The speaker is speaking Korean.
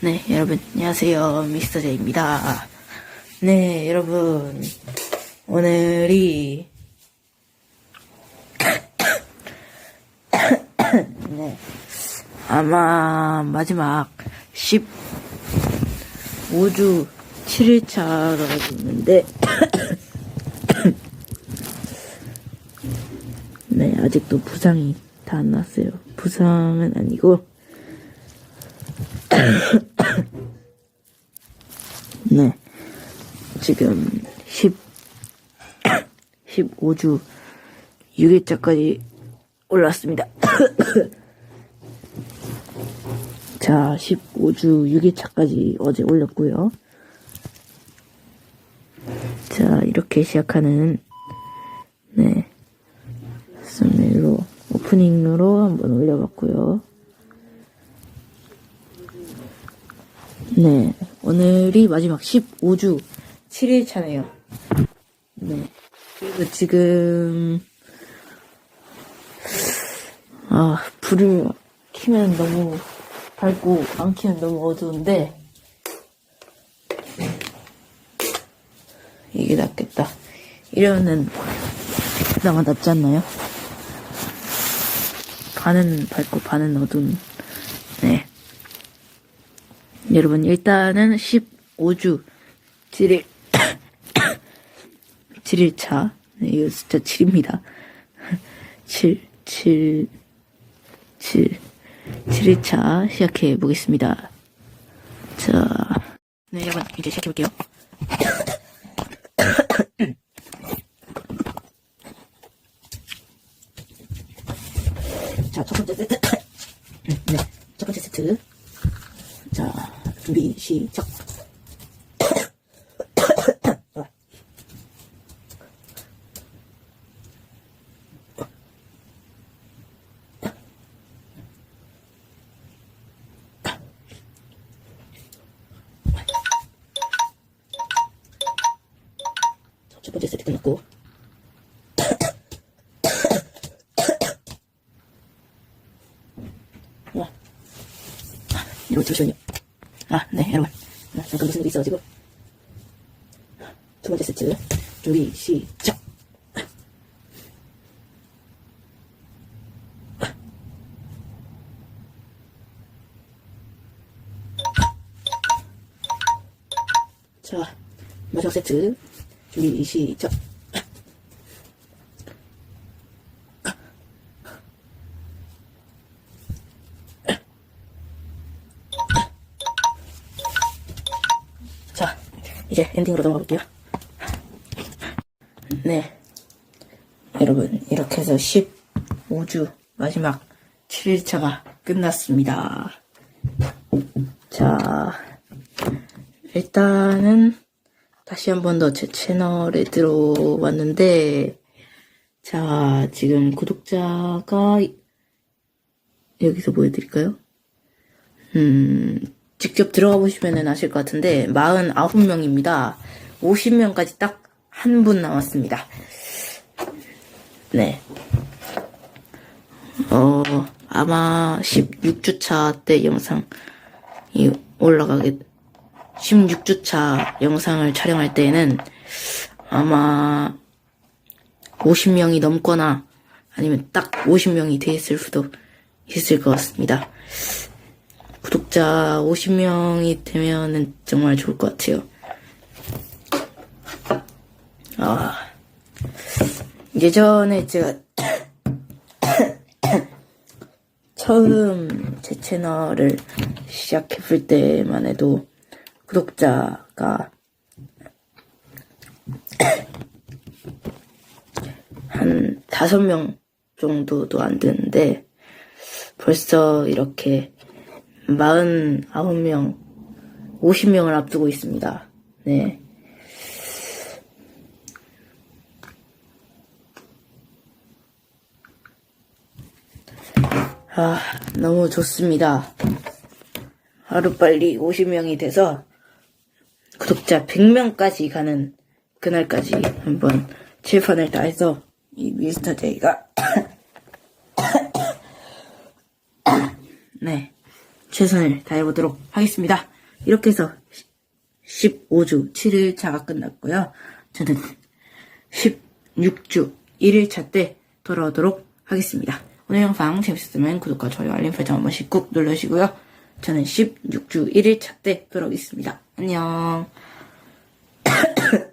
네, 여러분, 안녕하세요. 미스터 제입니다. 네, 여러분, 오늘이, 네, 아마 마지막 15주 7일차가 있는데, 네, 아직도 부상이 다 안 났어요. 부상은 아니고, 네. 지금 10, 15주 6일차까지 올랐습니다. 자, 15주 6일차까지 어제 올렸고요. 자, 이렇게 시작하는, 네. 썸네일로, 오프닝으로 한번 올려봤고요. 네. 오늘이 마지막 15주 7일 차네요. 네. 그리고 지금, 아, 불을 켜면 너무 밝고, 안 켜면 너무 어두운데, 이게 낫겠다. 이러면은, 그나마 낫지 않나요? 반은 밝고, 반은 어두운, 네. 여러분, 일단은 15주 7일, 7일차. 네, 이거 숫자 7입니다. 7, 7, 7, 7일차 시작해 보겠습니다. 자, 네, 여러분, 이제 시작해 볼게요. 자, 첫 번째 세트. 네, 첫 번째 세트. 자, 준비, 시작. 자, 첫 번째 세트 끝났고. 와. 여러분, 잠시만요. 아, 네, 여러분. 아, 잠깐 무슨 일이 있어가지고. 두 번째 세트. 준비, 시작. 자, 마지막 세트. 준비, 시작. 자, 이제 엔딩으로 넘어가 볼게요. 네. 여러분, 이렇게 해서 15주 마지막 7일차가 끝났습니다. 자, 일단은 다시 한 번 더 제 채널에 들어왔는데, 자, 지금 구독자가 여기서 보여드릴까요? 음, 직접 들어가 보시면 아실 것 같은데, 49명입니다. 50명까지 딱 한 분 남았습니다. 네. 어, 아마 16주차 때 영상이 올라가게, 16주차 영상을 촬영할 때에는 아마 50명이 넘거나 아니면 딱 50명이 돼 있을 수도 있을 것 같습니다. 구독자 50명이 되면은 정말 좋을 것 같아요. 아, 예전에 제가 처음 제 채널을 시작했을 때만 해도 구독자가 한 다섯 명 정도도 안 되는데 벌써 이렇게 49명, 50명을 앞두고 있습니다. 네. 아, 너무 좋습니다. 하루빨리 50명이 돼서 구독자 100명까지 가는 그날까지 한번 칠판을 다해서 이 미스터 제이가 네 최선을 다해보도록 하겠습니다. 이렇게 해서 15주 7일차가 끝났고요. 저는 16주 1일차 때 돌아오도록 하겠습니다. 오늘 영상 재밌었으면 구독과 좋아요, 알림 설정 한 번씩 꾹 눌러주시고요. 저는 16주 1일차 때 돌아오겠습니다. 안녕.